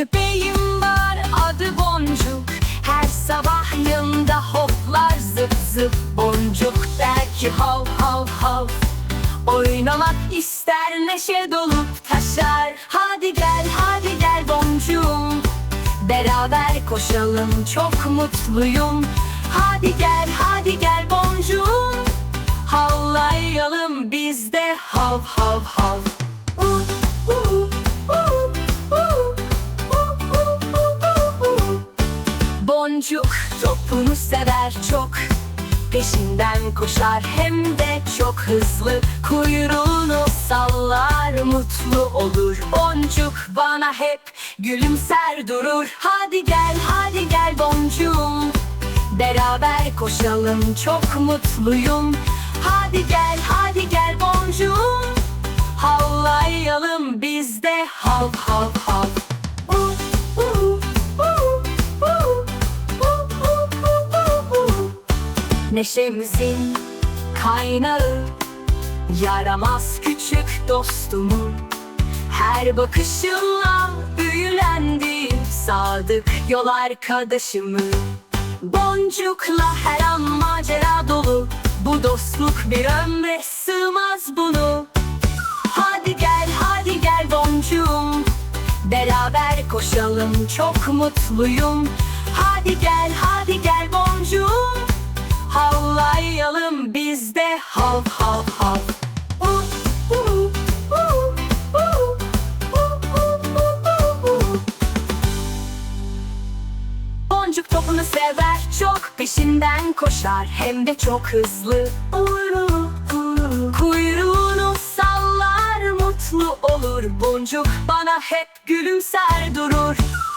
Köpeğim var adı Boncuk. Her sabah yanında hoplar zıp zıp. Boncuk der ki hav hav hav. Oynamak ister neşe dolup taşar. Hadi gel hadi gel boncuğum Beraber koşalım çok mutluyum. Hadi gel hadi gel boncuğum Havlayalım biz de hav hav hav. Boncuk topunu sever çok. Peşinden koşar hem de çok hızlı. Kuyruğunu sallar mutlu olur. Boncuk bana hep gülümser durur. Hadi gel hadi gel boncuğum. Beraber koşalım çok mutluyum. Hadi gel hadi gel boncuğum. Havlayalım biz de hav hav hav Neşemizin kaynağı Yaramaz küçük dostumun Her bakışınla büyülendim Sadık yol arkadaşımı Boncukla her an macera dolu Bu dostluk bir ömre sığmaz bunu. Hadi gel hadi gel boncuğum Beraber koşalım çok mutluyum. Hadi gel Havlayalım biz de hav. Hav hav. Boncuk topunu sever çok peşinden koşar. Hem de çok hızlı. Uyru, uyru. Kuyruğunu sallar mutlu olur. Boncuk bana hep gülümser durur.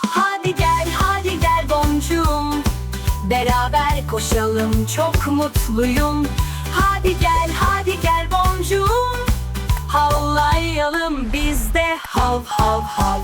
Hadi gel hadi gel boncuğum Beraber koşalım çok mutluyum Hadi gel hadi gel boncuğum. Havlayalım biz de hav hav hav